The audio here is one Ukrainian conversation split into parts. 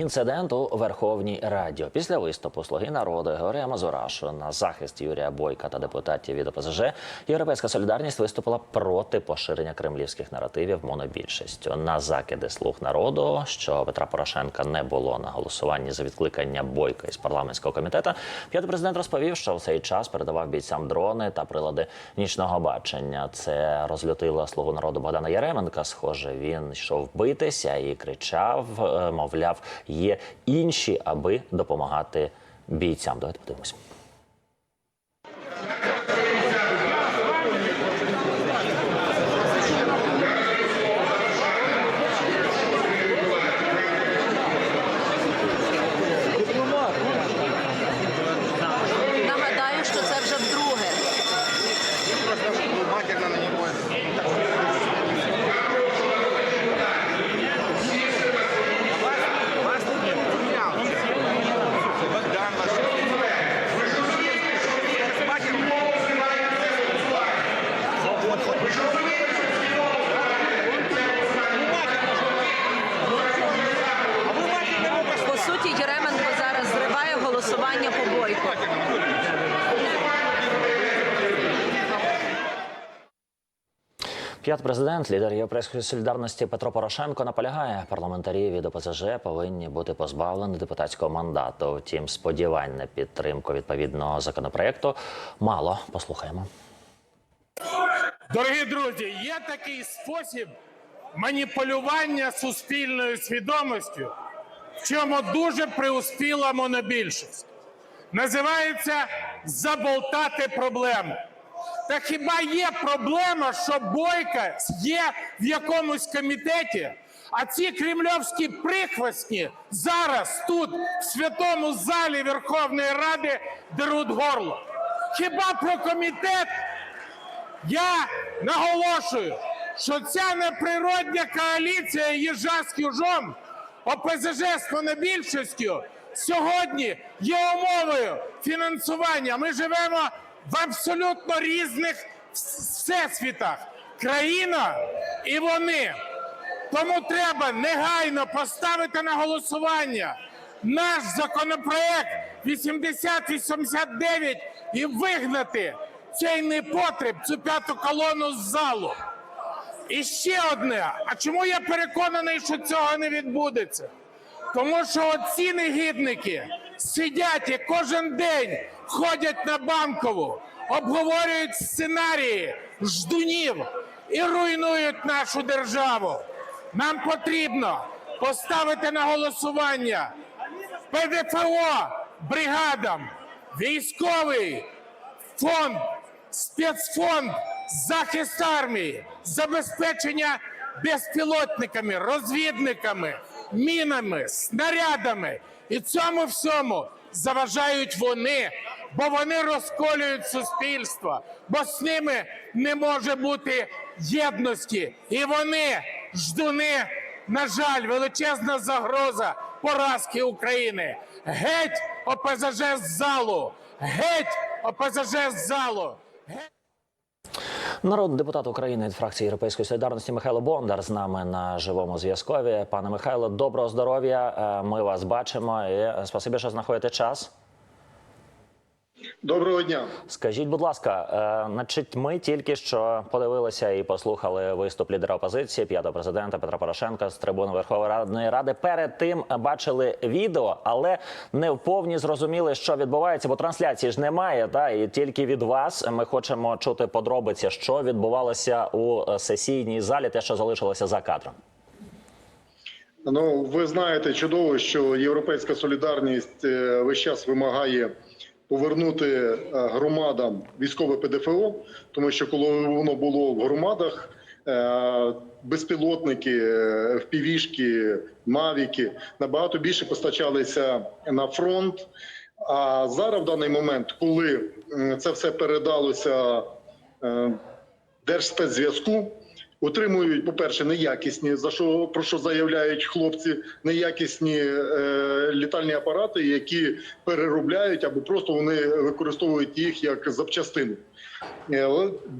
Інцидент у Верховній Раді після виступу слуги народу Георгія Мазурашу на захист Юрія Бойка та депутатів від ОПЗЖ Європейська солідарність виступила проти поширення кремлівських наративів монобільшістю на закиди слуг народу, що Петра Порошенка не було на голосуванні за відкликання Бойка із парламентського комітету. П'ятий президент розповів, що в цей час передавав бійцям дрони та прилади нічного бачення. Це розлютило слугу народу Богдана Яременка. Схоже, він йшов битися і кричав, е, мовляв, є інші, аби допомагати бійцям. Давайте подивимось. П'ятий президент, лідер Європейської солідарності Петро Порошенко наполягає, парламентарі від ОПЗЖ повинні бути позбавлені депутатського мандату. Втім, сподівань на підтримку відповідного законопроекту мало. Послухаємо. Дорогі друзі, є такий спосіб маніпулювання суспільною свідомістю, в чому дуже преуспіла монобільшість. Називається заболтати проблему. Та хіба є проблема, що Бойка є в якомусь комітеті, а ці кремльовські прихвостні зараз тут, в святому залі Верховної Ради, деруть горло? Хіба про комітет я наголошую, що ця неприродня коаліція їжа з южом, ОПЗЖ з монобільшістю сьогодні є умовою фінансування. Ми живемо в абсолютно різних всесвітах. Країна і вони. Тому треба негайно поставити на голосування наш законопроект 8089 і вигнати цей непотріб, цю п'яту колону з залу. І ще одне. А чому я переконаний, що цього не відбудеться? Тому що оці негідники сидять і кожен день ходять на банкову, обговорюють сценарії ждунів і руйнують нашу державу. Нам потрібно поставити на голосування ПДФО бригадам, військовий фонд, спецфонд, захист армії, забезпечення безпілотниками, розвідниками, мінами, снарядами. І цьому всьому заважають вони, бо вони розколюють суспільство, бо з ними не може бути єдності. І вони, ждуни, на жаль, величезна загроза поразки України. Геть ОПЗЖ з залу! Геть ОПЗЖ з залу! Народний депутат України від фракції Європейської солідарності Михайло Бондар з нами на живому зв'язкові. Пане Михайло, доброго здоров'я. Е, Ми вас бачимо. І е, спасибі, що знаходите час. Доброго дня. Скажіть, будь ласка, е, значить, ми тільки що подивилися і послухали виступ лідера опозиції п'ятого президента Петра Порошенка з трибуни Верховної Ради. Перед тим бачили відео, але не вповні зрозуміли, що відбувається, бо трансляції ж немає. Та і тільки від вас ми хочемо чути подробиці, що відбувалося у сесійній залі, те, що залишилося за кадром. Ну ви знаєте чудово, що європейська солідарність е, весь час вимагає повернути е, громадам військове ПДФО, тому що коли воно було в громадах, е, безпілотники, е, впівішки, мавіки набагато більше постачалися на фронт. А зараз в даний момент, коли це все передалося Держспецзв'язку, отримують, по-перше, неякісні, за що про що заявляють хлопці, неякісні е, літальні апарати, які переробляють або просто вони використовують їх як запчастину. Е,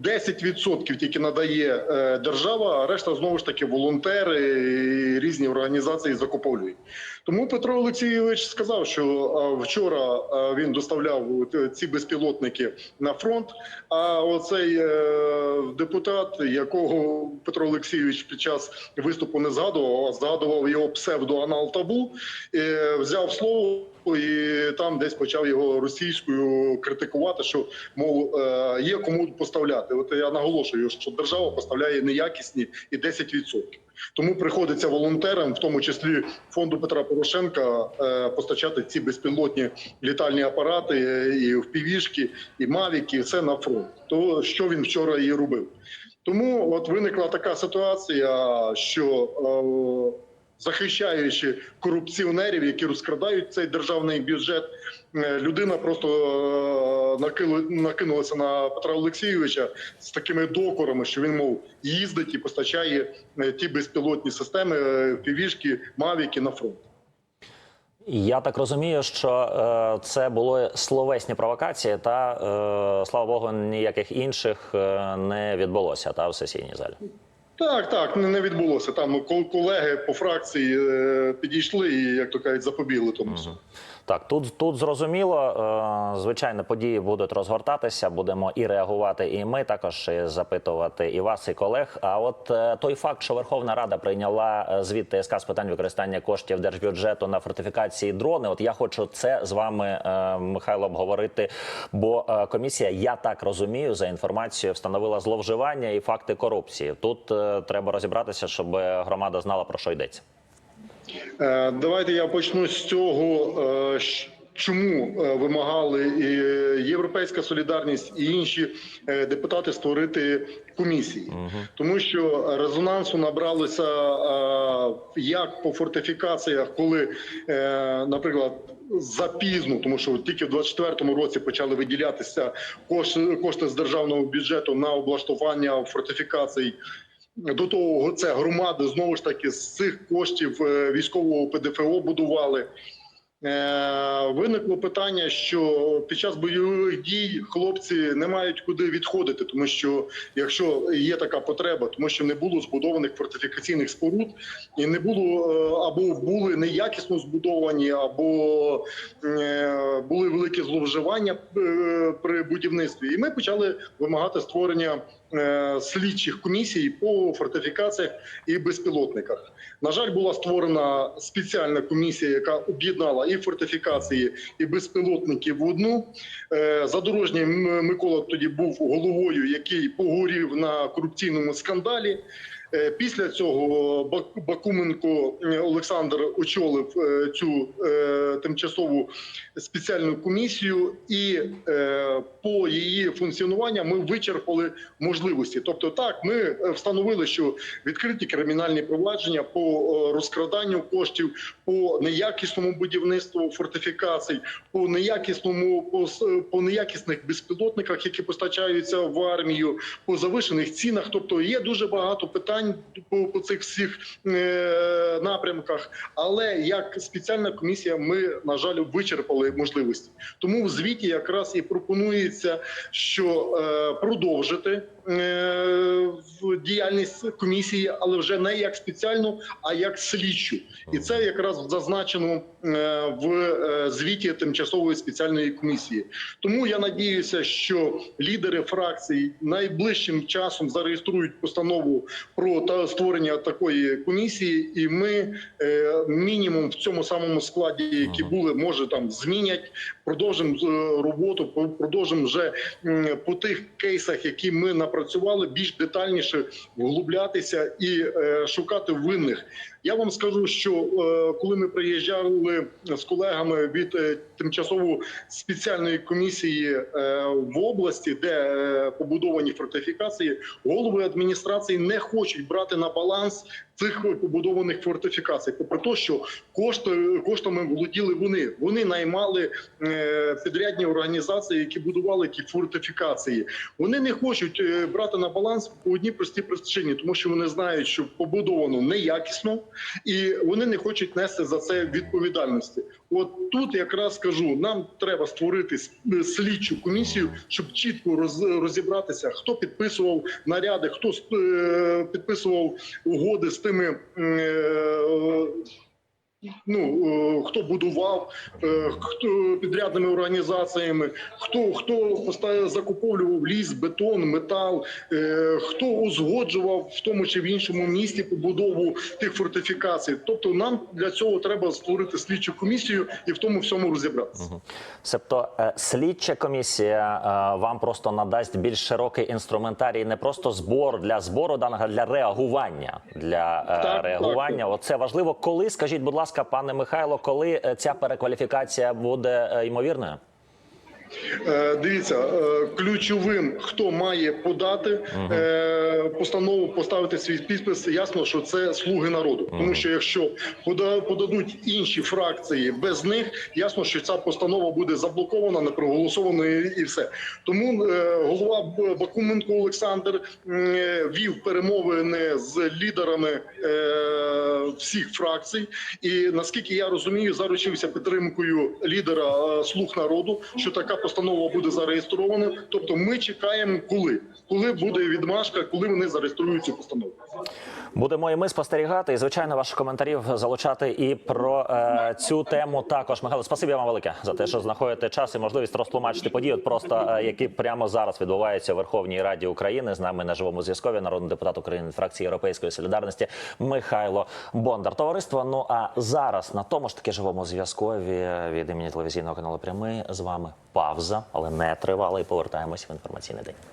10% тільки надає е, держава, а решта знову ж таки волонтери і різні організації закуповують. Тому Петро Олексійович сказав, що е, вчора е, він доставляв е, ці безпілотники на фронт. А оцей е, депутат, якого Петро Олексійович під час виступу не згадував, а згадував його псевдоанал табу, е, взяв слово. І там десь почав його російською критикувати, що мов е, є кому поставляти. От я наголошую, що держава поставляє неякісні і 10%. Тому приходиться волонтерам, в тому числі фонду Петра Порошенка, е, постачати ці безпілотні літальні апарати е, і впівішки, і мавіки, все на фронт. То що він вчора і робив. Тому от виникла така ситуація, що захищаючи корупціонерів, які розкрадають цей державний бюджет, е, людина просто е, накинулася на Петра Олексійовича з такими докорами, що він мов їздить і постачає е, ті безпілотні системи, півішки, мавіки на фронт. Я так розумію, що е, це були словесні провокації, та е, слава Богу, ніяких інших не відбулося та в сесійній залі. Так, так, не відбулося. Там кол- колеги по фракції е, підійшли і, як то кажуть, запобігли тому. всьому. Так, тут, тут зрозуміло, е, звичайно, події будуть розгортатися. Будемо і реагувати, і ми також і запитувати і вас, і колег. А от е, той факт, що Верховна Рада прийняла е, звіт ТСК з питань використання коштів держбюджету на фортифікації дрони. От я хочу це з вами, Михайло, обговорити. Бо комісія, я так розумію, за інформацією встановила зловживання і факти корупції. Тут треба розібратися, щоб громада знала про що йдеться. Е, Давайте я почну з цього. е, Чому е, вимагали і Європейська солідарність і інші депутати створити комісії? Тому що резонансу набралося як по фортифікаціях, коли, наприклад, запізно, тому що тільки в 24-му році почали виділятися кошти, кошти з державного бюджету на облаштування фортифікацій. До того це громади знову ж таки з цих коштів е, військового ПДФО будували. Е, Виникло питання, що під час бойових дій хлопці не мають куди відходити, тому що якщо є така потреба, тому що не було збудованих фортифікаційних споруд, і не було е, або були неякісно збудовані, або е, були великі зловживання при будівництві. І ми почали вимагати створення слідчих комісій по фортифікаціях і безпілотниках. На жаль, була створена спеціальна комісія, яка об'єднала і фортифікації, і безпілотники в одну. Е, Задорожній Микола тоді був головою, який погорів на корупційному скандалі. Е, Після цього Бак- Бакуменко е, Олександр очолив е, цю тимчасову спеціальну комісію, і по її функціонуванню ми вичерпали можливості. Тобто, так ми встановили, що відкриті кримінальні провадження по розкраданню коштів, по неякісному будівництву фортифікацій, по неякісному по, по неякісних безпілотниках, які постачаються в армію, по завишених цінах. Тобто є дуже багато питань по, по цих всіх е, напрямках. Але як спеціальна комісія, ми на жаль вичерпали можливості. Тому в звіті якраз і пропонується, що е, продовжити е, діяльність комісії, але вже не як спеціальну, а як слідчу. І це якраз зазначено е, в е, звіті тимчасової спеціальної комісії. Тому я надіюся, що лідери фракцій найближчим часом зареєструють постанову про та створення такої комісії, і ми е, мінімум в цьому самому складі, які були, може там змінять. Продовжимо е, роботу, продовжимо вже по тих кейсах, які ми напрацювали, більш детальніше вглублятися і е, шукати винних. Я вам скажу, що е, коли ми приїжджали з колегами від тимчасово спеціальної комісії в області, де побудовані фортифікації, голови адміністрації не хочуть брати на баланс цих побудованих фортифікацій. Попри те, що кошти коштами володіли вони. Вони наймали підрядні організації, які будували ті фортифікації. Вони не хочуть е, брати на баланс по одній простій причині, тому що вони знають, що побудовано неякісно, і вони не хочуть нести за це відповідальності. От тут якраз скажу, нам треба створити слідчу комісію, щоб чітко роз- розібратися, хто підписував наряди, хто е, підписував угоди з тими. Ну е, хто будував, е, хто підрядними організаціями, хто хто закуповував ліс, бетон, метал, е, хто узгоджував в тому чи в іншому місті побудову тих фортифікацій. Тобто, нам для цього треба створити слідчу комісію і в тому всьому розібратися. Себто е, слідча комісія вам просто надасть більш широкий інструментарій не просто збор для збору даних, а для реагування. Для Так, реагування. так. Оце важливо. Коли скажіть, будь ласка, пане Михайло, коли е, ця перекваліфікація буде е, ймовірною? Е, Дивіться, е, ключовим, хто має подати е, постанову, поставити свій підпис, ясно, що це слуги народу. Тому що якщо подадуть інші фракції без них, ясно, що ця постанова буде заблокована, не проголосована і все. Тому голова Бакуменко Олександр вів перемовини з лідерами всіх фракцій. І наскільки я розумію, заручився підтримкою лідера слуг народу, що така постанова буде зареєстрована. Тобто, ми чекаємо, коли коли буде відмашка, коли вони зареєструють цю постанову. Будемо і ми спостерігати, і звичайно, ваших коментарів залучати і про е, цю тему також. Михайло, спасибі вам велике за те, що знаходите час і можливість розтлумачити події, от просто е, які прямо зараз відбуваються у Верховній Раді України. З нами на живому зв'язкові народний депутат України фракції Європейської солідарності Михайло Бондар. Товариство. Ну а зараз на тому ж таки живому зв'язкові від імені телевізійного каналу Прямий з вами пауза, але не тривала. І повертаємось в інформаційний день.